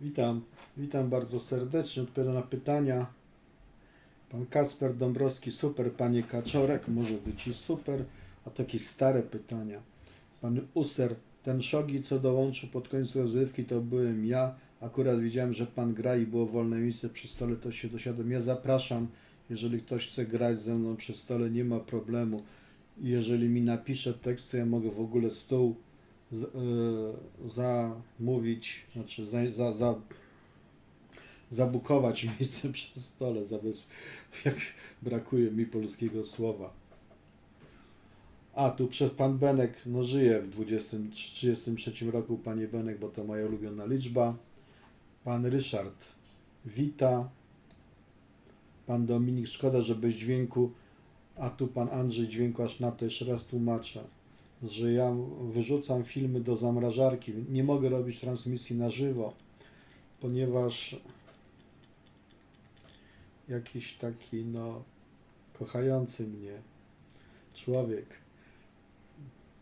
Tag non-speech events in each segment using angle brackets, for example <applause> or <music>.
Witam, witam bardzo serdecznie. Odpowiadam na pytania. Pan Kacper Dąbrowski, super. Panie Kaczorek, może być i super. A to jakieś stare pytania. Pan User, ten szogi, co dołączył pod koniec rozrywki, to byłem ja. Akurat widziałem, że pan gra i było wolne miejsce przy stole, to się dosiadłem. Ja zapraszam, jeżeli ktoś chce grać ze mną przy stole, nie ma problemu. Jeżeli mi napisze tekst, to ja mogę w ogóle stół y, zamówić, znaczy za, za, za, zabukować <laughs> miejsce przy stole, zabez, jak brakuje mi polskiego słowa. A, tu przez pan Benek, no żyje w 20, 33 roku, panie Benek, bo to moja ulubiona liczba. Pan Ryszard wita. Pan Dominik, szkoda, że bez dźwięku, a tu pan Andrzej dźwięku aż na to jeszcze raz tłumaczę że ja wyrzucam filmy do zamrażarki. Nie mogę robić transmisji na żywo, ponieważ jakiś taki, no, kochający mnie człowiek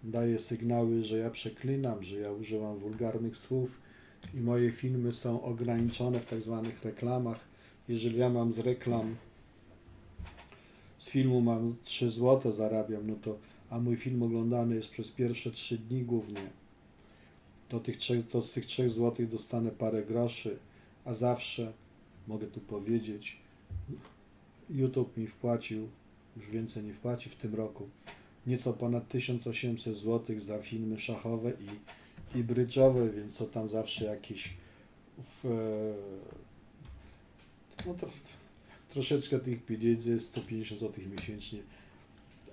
daje sygnały, że ja przeklinam, że ja używam wulgarnych słów i moje filmy są ograniczone w tak zwanych reklamach. Jeżeli ja mam z reklam, z filmu mam 3 zł zarabiam, no to a mój film oglądany jest przez pierwsze 3 dni głównie, to, tych trzech, to z tych 3 zł dostanę parę groszy, a zawsze, mogę tu powiedzieć, YouTube mi wpłacił, już więcej nie wpłaci w tym roku, nieco ponad 1800 zł za filmy szachowe i, i brydżowe, więc to tam zawsze jakieś w, e, no to, troszeczkę tych pieniędzy jest 150 zł miesięcznie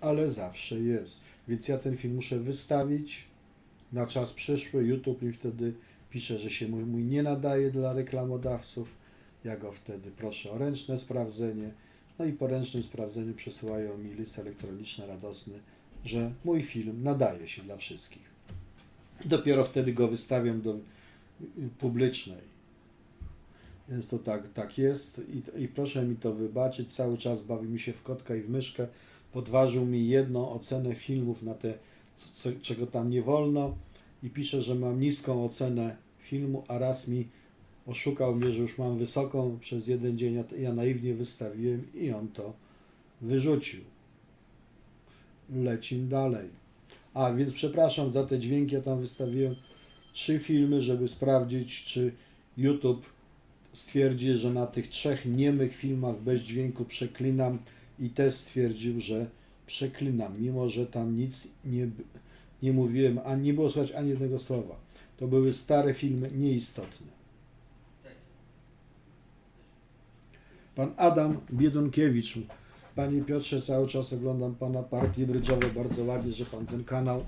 ale zawsze jest. Więc ja ten film muszę wystawić na czas przyszły. YouTube mi wtedy pisze, że się mój, nie nadaje dla reklamodawców. Ja go wtedy proszę o ręczne sprawdzenie. No i po ręcznym sprawdzeniu przesyłają mi list elektroniczny radosny, że mój film nadaje się dla wszystkich. Dopiero wtedy go wystawiam do y, publicznej. Więc to tak, tak jest I, i proszę mi to wybaczyć. Cały czas bawi mi się w kotka i w myszkę podważył mi jedną ocenę filmów na te, co, czego tam nie wolno i pisze, że mam niską ocenę filmu, a raz mi oszukał mnie, że już mam wysoką przez jeden dzień, ja, naiwnie wystawiłem i on to wyrzucił. Lecim dalej. A, więc przepraszam za te dźwięki, ja tam wystawiłem trzy filmy, żeby sprawdzić, czy YouTube stwierdzi, że na tych trzech niemych filmach bez dźwięku przeklinam i też stwierdził, że przeklinam, mimo że tam nic nie, nie mówiłem, a nie było słychać ani jednego słowa. To były stare filmy, nieistotne. Pan Adam Biedonkiewicz. Panie Piotrze, cały czas oglądam Pana partie brydżowe. Bardzo ładnie, że Pan ten kanał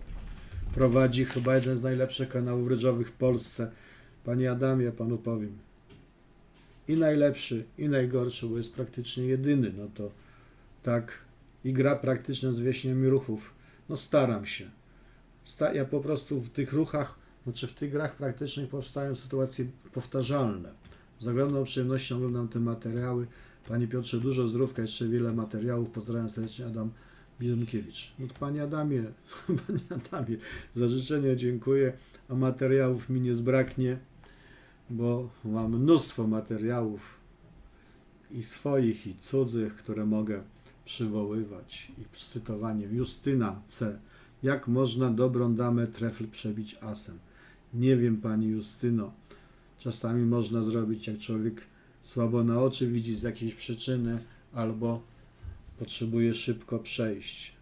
prowadzi. Chyba jeden z najlepszych kanałów brydżowych w Polsce. Panie Adamie, Panu powiem. I najlepszy, i najgorszy, bo jest praktycznie jedyny. No to tak, i gra praktyczna z wieśniami ruchów. No staram się. Sta ja po prostu w tych ruchach, znaczy w tych grach praktycznych powstają sytuacje powtarzalne. Z ogromną przyjemnością oglądam te materiały. Panie Piotrze, dużo zdrówka, jeszcze wiele materiałów. Pozdrawiam serdecznie, Adam Bizonkiewicz. No Panie Adamie, <laughs> Panie Adamie, za życzenia dziękuję, a materiałów mi nie zbraknie, bo mam mnóstwo materiałów i swoich, i cudzych, które mogę przywoływać i z cytowaniem Justyna C. Jak można dobrą damę trefl przebić asem? Nie wiem, pani Justyno. Czasami można zrobić, jak człowiek słabo na oczy widzi z jakiejś przyczyny, albo potrzebuje szybko przejść,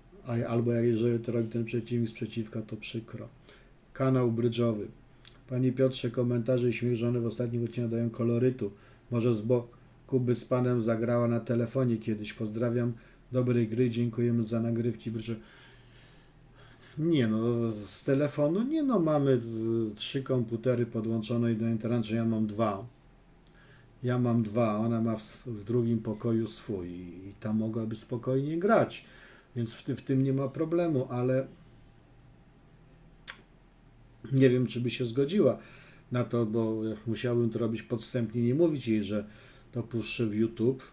albo jeżeli to robi ten przeciwnik z to przykro. Kanał brydżowy. Panie Piotrze, komentarze i śmiech żony w ostatnich odcinkach dają kolorytu. Może z boku by z panem zagrała na telefonie kiedyś. Pozdrawiam dobrej gry, dziękujemy za nagrywki. Proszę. Nie no, z telefonu nie no, mamy y, trzy komputery podłączone do internetu, ja mam dwa. Ja mam dwa, ona ma w, w drugim pokoju swój i tam mogłaby spokojnie grać, więc w, w tym nie ma problemu, ale nie wiem, czy by się zgodziła na to, bo musiałbym to robić podstępnie, nie mówić jej, że to puszczę w YouTube,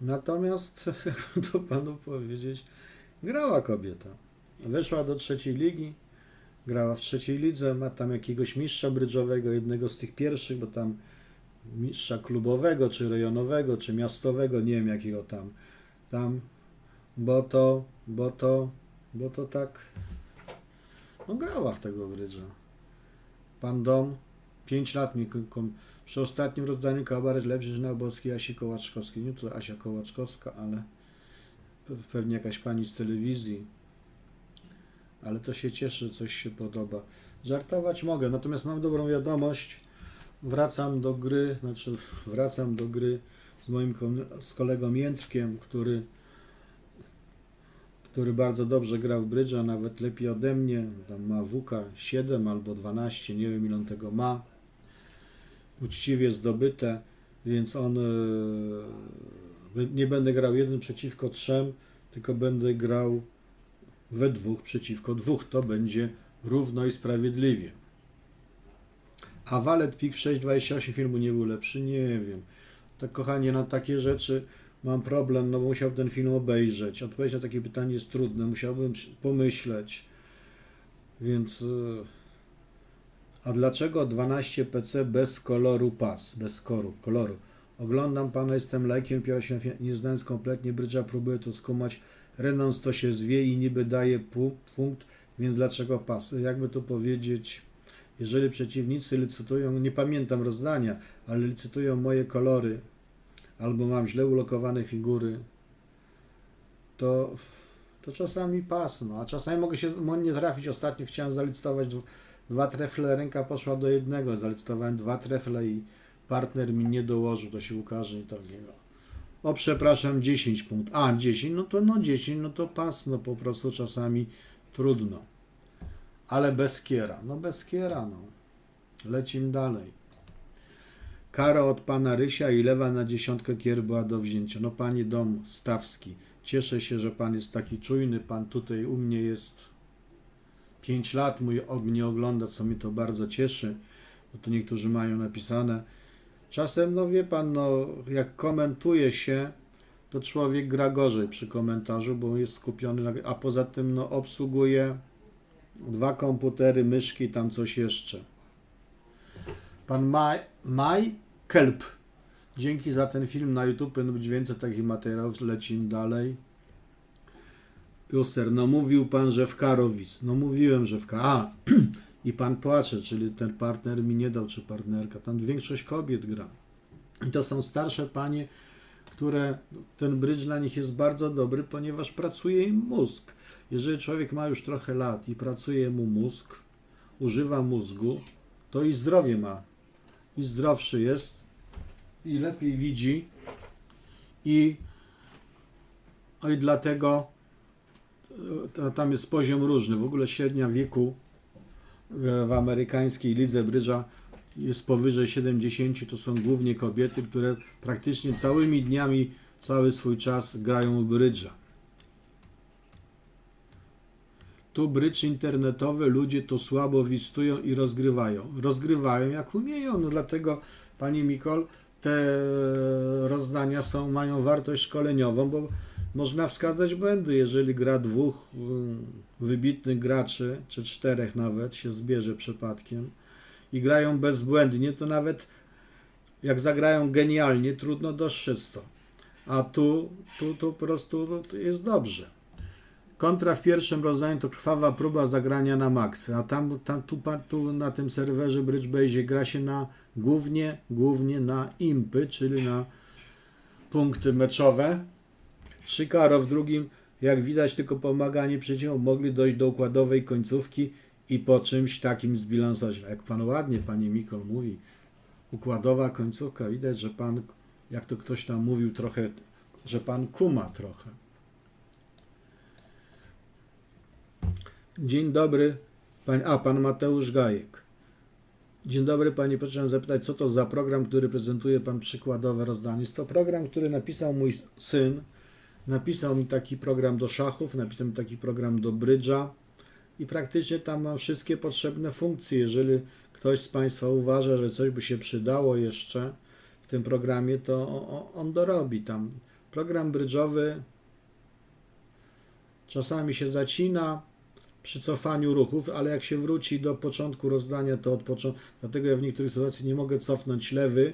Natomiast, <laughs> jakby to panu powiedzieć, grała kobieta. Weszła do trzeciej ligi, grała w trzeciej lidze, ma tam jakiegoś mistrza brydżowego, jednego z tych pierwszych, bo tam mistrza klubowego, czy rejonowego, czy miastowego, nie wiem jakiego tam, tam, bo to, bo to, bo to tak, no grała w tego brydża. Pan Dom, 5 lat mi przy ostatnim rozdaniu kabaret lepszy niż na Boskiej Asi Kołaczkowskiej. Nie to Asia Kołaczkowska, ale pe- pewnie jakaś pani z telewizji. Ale to się cieszy, coś się podoba. Żartować mogę, natomiast mam dobrą wiadomość. Wracam do gry, znaczy wracam do gry z moim z kolegą Jędrkiem, który który bardzo dobrze grał w brydża, nawet lepiej ode mnie. Tam ma WK 7 albo 12, nie wiem ile on tego ma. Uczciwie zdobyte, więc on e, nie będę grał jeden przeciwko trzem, tylko będę grał we dwóch przeciwko dwóch. To będzie równo i sprawiedliwie. A Walet Pik 6.28 filmu nie był lepszy? Nie wiem. Tak kochanie, na takie rzeczy mam problem, no bo musiałbym ten film obejrzeć. Odpowiedź na takie pytanie jest trudne, musiałbym pomyśleć. Więc. A dlaczego 12 PC bez koloru pas, bez koru, koloru? Oglądam pana, jestem lajkiem, pierwszy nie znając kompletnie brydża, próbuję to skumać. Renans to się zwie i niby daje pu- punkt, więc dlaczego pas? Jakby to powiedzieć, jeżeli przeciwnicy licytują, nie pamiętam rozdania, ale licytują moje kolory, albo mam źle ulokowane figury, to, to czasami pas, no, a czasami mogę się nie trafić. Ostatnio chciałem zalicytować dwa trefle, ręka poszła do jednego, zalicytowałem dwa trefle i partner mi nie dołożył, to się ukaże i takiego. O, przepraszam, 10 punktów. A, 10, no to no 10, no to pas, no po prostu czasami trudno. Ale bez kiera, no bez kiera, no. Lecimy dalej. Kara od pana Rysia i lewa na dziesiątkę kier była do wzięcia. No panie dom Stawski, cieszę się, że pan jest taki czujny. Pan tutaj u mnie jest 5 lat, mój og mnie ogląda, co mnie to bardzo cieszy, bo to niektórzy mają napisane. Czasem, no wie pan, no jak komentuje się, to człowiek gra gorzej przy komentarzu, bo jest skupiony na... A poza tym, no obsługuje dwa komputery, myszki, tam coś jeszcze. Pan Maj, Maj Kelp. Dzięki za ten film na YouTube. Powinno być więcej takich materiałów. Lecimy dalej. Juster, no mówił pan, że w Karowic. No mówiłem, że w Ka. A, <clears throat> i pan płacze, czyli ten partner mi nie dał, czy partnerka. Tam większość kobiet gra. I to są starsze panie, które ten brydż dla nich jest bardzo dobry, ponieważ pracuje im mózg. Jeżeli człowiek ma już trochę lat i pracuje mu mózg, używa mózgu, to i zdrowie ma. I zdrowszy jest, i lepiej widzi, i, o i dlatego tam jest poziom różny. W ogóle średnia wieku e, w amerykańskiej lidze brydża jest powyżej 70. To są głównie kobiety, które praktycznie całymi dniami, cały swój czas grają w brydża. Tu brydż internetowy ludzie to słabo wistują i rozgrywają. Rozgrywają jak umieją, no dlatego Pani Mikol, te rozdania są, mają wartość szkoleniową, bo można wskazać błędy, jeżeli gra dwóch mm, wybitnych graczy, czy czterech nawet się zbierze przypadkiem i grają bezbłędnie, to nawet jak zagrają genialnie, trudno dostrzec to. A tu, tu, tu po prostu to jest dobrze. Kontra w pierwszym rozdaniu to krwawa próba zagrania na maksy, a tam, tam tu, tu na tym serwerze Bridgebase gra się na głównie, głównie na impy, czyli na punkty meczowe. Trzy karo w drugim, jak widać, tylko pomaganie przeciwnikom mogli dojść do układowej końcówki i po czymś takim zbilansować. Jak pan ładnie, pani Mikol mówi, układowa końcówka, widać, że pan, jak to ktoś tam mówił trochę, że pan kuma trochę. Dzień dobry, pan, a pan Mateusz Gajek. Dzień dobry panie, proszę zapytać, co to za program, który prezentuje pan przykładowe rozdanie? Jest to program, który napisał mój syn. Napisał mi taki program do szachów, napisał mi taki program do brydża i praktycznie tam mam wszystkie potrzebne funkcje. Jeżeli ktoś z Państwa uważa, że coś by się przydało jeszcze w tym programie, to on dorobi tam. Program brydżowy czasami się zacina, przy cofaniu ruchów, ale jak się wróci do początku rozdania, to od początku. Dlatego ja w niektórych sytuacjach nie mogę cofnąć lewy,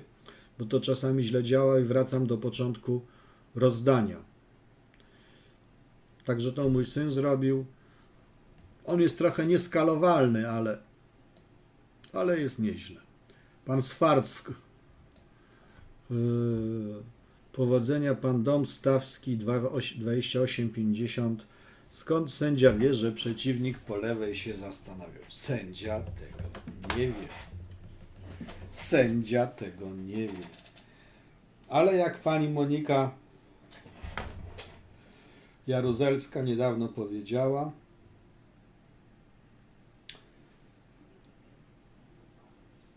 bo to czasami źle działa i wracam do początku rozdania. Także to mój syn zrobił. On jest trochę nieskalowalny, ale, ale jest nieźle. Pan Swarck. Yy, powodzenia, pan Dom Stawski 2850. Skąd sędzia wie, że przeciwnik po lewej się zastanawiał? Sędzia tego nie wie. Sędzia tego nie wie. Ale jak pani Monika Jaruzelska niedawno powiedziała,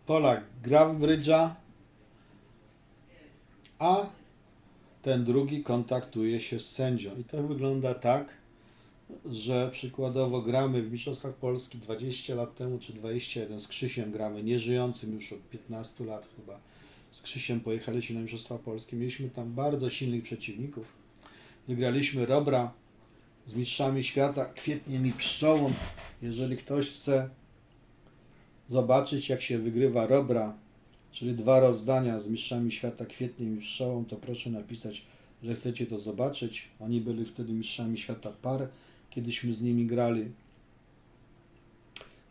Polak gra w brydża, a ten drugi kontaktuje się z sędzią. I to wygląda tak, że przykładowo gramy w Mistrzostwach Polski 20 lat temu, czy 21 z Krzysiem gramy, nieżyjącym już od 15 lat chyba. Z Krzysiem pojechaliśmy na Mistrzostwa Polskie. Mieliśmy tam bardzo silnych przeciwników. Wygraliśmy Robra z Mistrzami Świata, kwietniem i pszczołą. Jeżeli ktoś chce zobaczyć, jak się wygrywa Robra, czyli dwa rozdania z Mistrzami Świata, kwietniem i pszczołą, to proszę napisać, że chcecie to zobaczyć. Oni byli wtedy Mistrzami Świata par, kiedyśmy z nimi grali.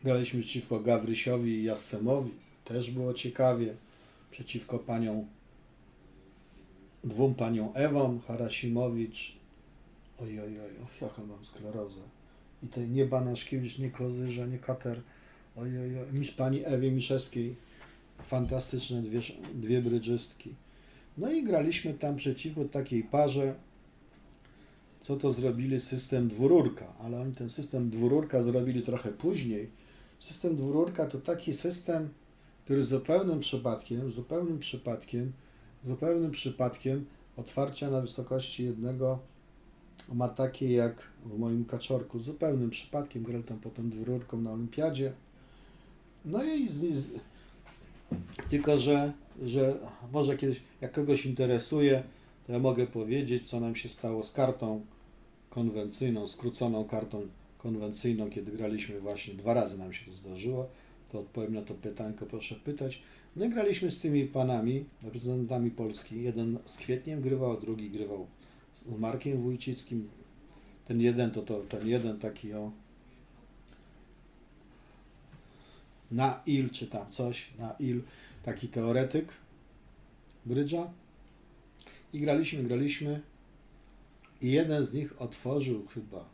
Graliśmy przeciwko Gawrysiowi i Jassemowi, też było ciekawie. Przeciwko panią, dwóm panią Ewą Harasimowicz. Oj, oj, oj, jaką mam sklerozę. I tej nie Banaszkiewicz, nie Kozyża, nie Kater. Oj, oj, oj. Misz pani Ewie Miszewskiej. Fantastyczne dwie, dwie brydżystki. No i graliśmy tam przeciwko takiej parze, co to zrobili system dwururka, ale oni ten system dwururka zrobili trochę później. System dwururka to taki system, który zupełnym przypadkiem, zupełnym przypadkiem, zupełnym przypadkiem otwarcia na wysokości jednego ma takie jak w moim kaczorku. Zupełnym przypadkiem grał tam potem dwururką na olimpiadzie. No i z, z, tylko, że, że może kiedyś, jak kogoś interesuje, to ja mogę powiedzieć, co nam się stało z kartą konwencyjną, skróconą kartą konwencyjną, kiedy graliśmy właśnie, dwa razy nam się to zdarzyło, to odpowiem na to pytanko, proszę pytać. No i graliśmy z tymi panami, reprezentantami Polski. Jeden z Kwietniem grywał, drugi grywał z Markiem Wójcickim. Ten jeden to, to ten jeden taki o na il, czy tam coś, na il, taki teoretyk brydża. I graliśmy, graliśmy. I jeden z nich otworzył chyba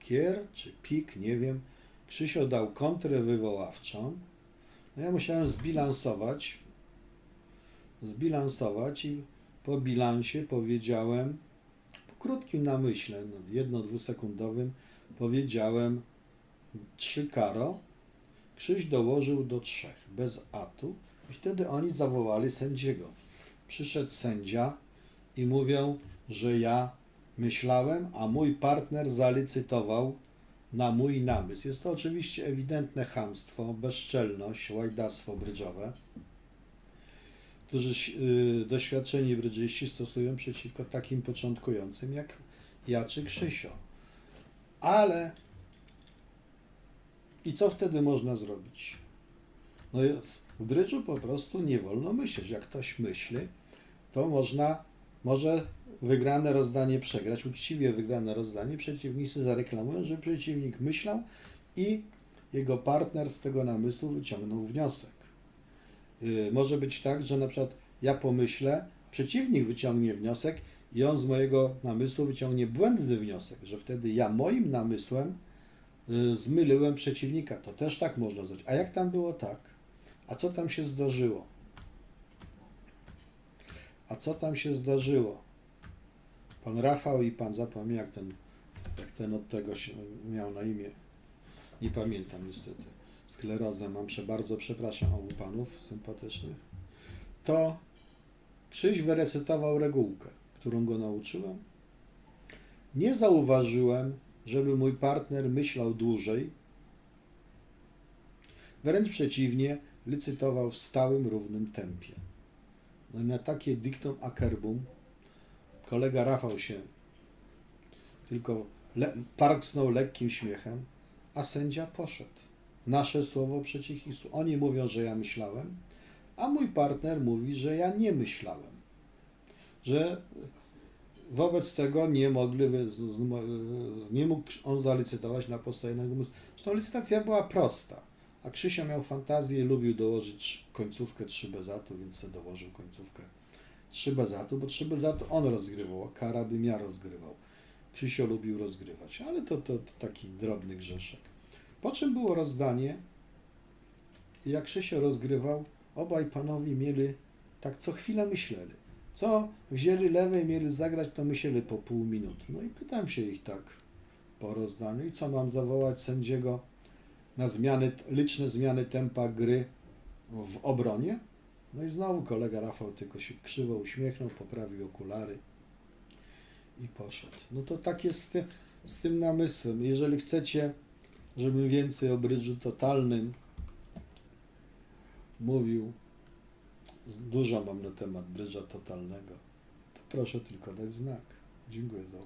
kier czy pik, nie wiem. Krzysio dał kontrę wywoławczą. No ja musiałem zbilansować. Zbilansować i po bilansie powiedziałem, po krótkim namyśle, no jedno-dwusekundowym, powiedziałem 3 karo. Krzyś dołożył do trzech, bez atu. I wtedy oni zawołali sędziego. Przyszedł sędzia i mówią, że ja myślałem, a mój partner zalicytował na mój namysł. Jest to oczywiście ewidentne chamstwo, bezczelność, łajdactwo brydżowe, którzy yy, doświadczeni brydżyści stosują przeciwko takim początkującym jak ja czy Krzysio. Ale i co wtedy można zrobić? No w brydżu po prostu nie wolno myśleć. Jak ktoś myśli, to można, może wygrane rozdanie przegrać, uczciwie wygrane rozdanie. Przeciwnicy zareklamują, że przeciwnik myślał i jego partner z tego namysłu wyciągnął wniosek. Yy, może być tak, że na przykład ja pomyślę, przeciwnik wyciągnie wniosek i on z mojego namysłu wyciągnie błędny wniosek, że wtedy ja moim namysłem y, zmyliłem przeciwnika. To też tak można zrobić. A jak tam było tak? A co tam się zdarzyło? A co tam się zdarzyło? Pan Rafał i pan zapomniał, jak ten, jak ten od tego się miał na imię. Nie pamiętam niestety. Sklerozę mam, prze, bardzo przepraszam obu panów sympatycznych. To Krzyś wyrecytował regułkę, którą go nauczyłem. Nie zauważyłem, żeby mój partner myślał dłużej. Wręcz przeciwnie, licytował w stałym, równym tempie. No i na takie dictum acerbum kolega Rafał się tylko le- parksnął lekkim śmiechem, a sędzia poszedł. Nasze słowo przeciw. Oni mówią, że ja myślałem, a mój partner mówi, że ja nie myślałem. Że wobec tego nie mogli, nie mógł on zalicytować na podstawie innego umysłu. Zresztą licytacja była prosta. A Krzysio miał fantazję lubił dołożyć końcówkę 3 bezatu, więc dołożył końcówkę 3 bezatu, bo 3 bezatu on rozgrywał, a kara bym ja rozgrywał. Krzysio lubił rozgrywać, ale to, to, to taki drobny grzeszek. Po czym było rozdanie i jak Krzysio rozgrywał, obaj panowie mieli, tak co chwilę myśleli. Co wzięli lewej, mieli zagrać, to myśleli po pół minuty. No i pytam się ich tak po rozdaniu i co mam zawołać sędziego na zmiany, liczne zmiany tempa gry w obronie? No i znowu kolega Rafał tylko się krzywo uśmiechnął, poprawił okulary i poszedł. No to tak jest z tym, z tym namysłem. Jeżeli chcecie, żebym więcej o brydżu totalnym mówił, dużo mam na temat brydża totalnego, to proszę tylko dać znak. Dziękuję za uwagę.